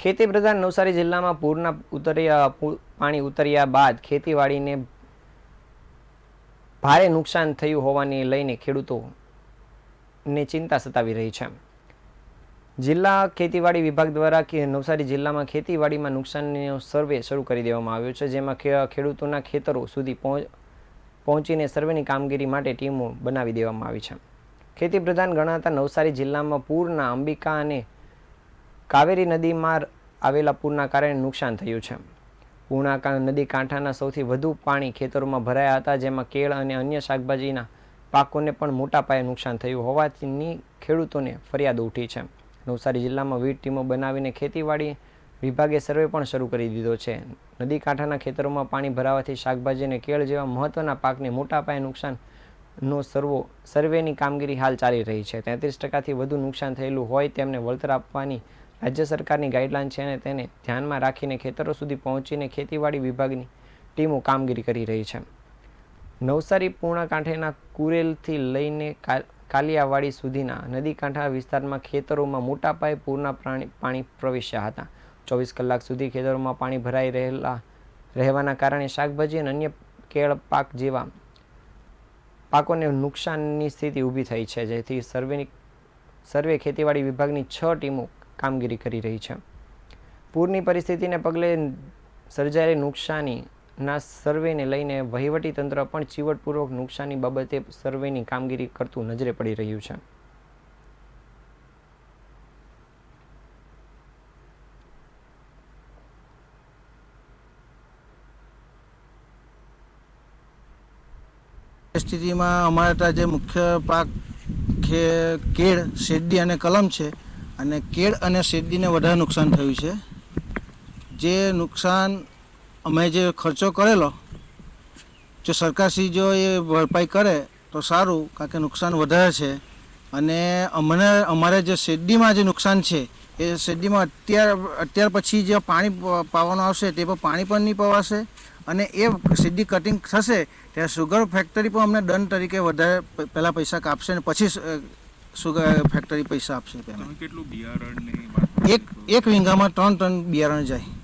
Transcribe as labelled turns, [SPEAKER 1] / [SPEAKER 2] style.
[SPEAKER 1] ખેતી પ્રધાન નવસારી જિલ્લામાં પૂરના ઉતર્યા પાણી ઉતર્યા બાદ ખેતીવાડીને ભારે નુકસાન થયું હોવાની લઈને ખેડૂતોને ચિંતા સતાવી રહી છે. જિલ્લા ખેતીવાડી વિભાગ દ્વારા કે નવસારી જિલ્લામાં ખેતીવાડીમાં નુકસાનનો સર્વે શરૂ કરી દેવામાં આવ્યો છે, જેમાં ખેડૂતોના ખેતરો સુધી પહોંચ પહોંચીને સર્વેની કામગીરી માટે ટીમો બનાવી દેવામાં આવી છે. ખેતી પ્રધાન ગણાતા નવસારી જિલ્લામાં પૂરના અંબિકા અને કાવેરી નદીમાં આવેલા પૂરના કારણે નુકસાન થયું છે. પૂર્ણા નદી કાંઠાના સૌથી વધુ પાણી ખેતરોમાં ભરાયા હતા, જેમાં કેળ અને અન્ય શાકભાજીના પાકોને પણ મોટા પાયે નુકસાન થયું હોવાથી ખેડૂતોને ફરિયાદ ઉઠી છે. નવસારી જિલ્લામાં વીજ ટીમો બનાવીને ખેતીવાડી વિભાગે સર્વે પણ શરૂ કરી દીધો છે. નદી કાંઠાના ખેતરોમાં પાણી ભરાવાથી શાકભાજી અને કેળ જેવા મહત્વના પાકને મોટા પાયે નુકસાન સર્વો, સર્વેની કામગીરી હાલ ચાલી રહી છે. તેત્રીસ ટકાથી વધુ નુકસાન થયેલું હોય તેમને વળતર આપવાની રાજ્ય સરકારની ગાઈડલાઇન છે અને તેને ધ્યાનમાં રાખીને ખેતરો સુધી પહોંચીને ખેતીવાડી વિભાગની ટીમો કામગીરી કરી રહી છે. નવસારી પૂર્ણા કાંઠેના કુરેલથી લઈને કાલિયાવાડી સુધીના નદી કાંઠા વિસ્તારમાં ખેતરોમાં મોટા પાયે પૂરના પ્રાણી, પાણી પ્રવેશ્યા હતા. ચોવીસ કલાક સુધી ખેતરોમાં પાણી ભરાઈ રહેલા, રહેવાના કારણે શાકભાજી અને અન્ય કેળ પાક જેવા પાકોને નુકસાનની સ્થિતિ ઊભી થઈ છે. જેથી સર્વેની, સર્વે ખેતીવાડી વિભાગની છ ટીમો કામગીરી કરી રહી છે. પૂરની પરિસ્થિતિને પગલે સર્જાયેલી નુકસાનીના સર્વેને લઈને વહીવટી તંત્ર પણ ચીવટપૂર્વક નુકસાની બાબતે સર્વેની કામગીરી કરતું નજરે પડી રહ્યું છે.
[SPEAKER 2] પરિસ્થિતિમાં અમારા જે મુખ્ય પાક કેળ, શેરડી અને કલમ છે અને કેળ અને શેરડીને વધારે નુકસાન થયું છે. જે નુકસાન અમે જે ખર્ચો કરેલો, જો સરકારશ્રી જો એ ભરપાઈ કરે તો સારું, કારણ કે નુકસાન વધારે છે. અને અમને, અમારે જે શેરડીમાં જે નુકસાન છે, એ શેરડીમાં અત્યાર અત્યાર પછી જે પાણી પાવાનું આવશે તે પર પાણી પણ નહીં પવાશે અને એ સીધી કટિંગ થશે, ત્યારે સુગર ફેક્ટરી પણ અમને દંડ તરીકે વધારે પહેલાં પૈસા કાપશે અને પછી સુગર ફેક્ટરી પૈસા આપશે પેમેન્ટ
[SPEAKER 3] કેટલું બિયારણ
[SPEAKER 2] એક એક વીંઘામાં ત્રણ ટન બિયારણ જાય.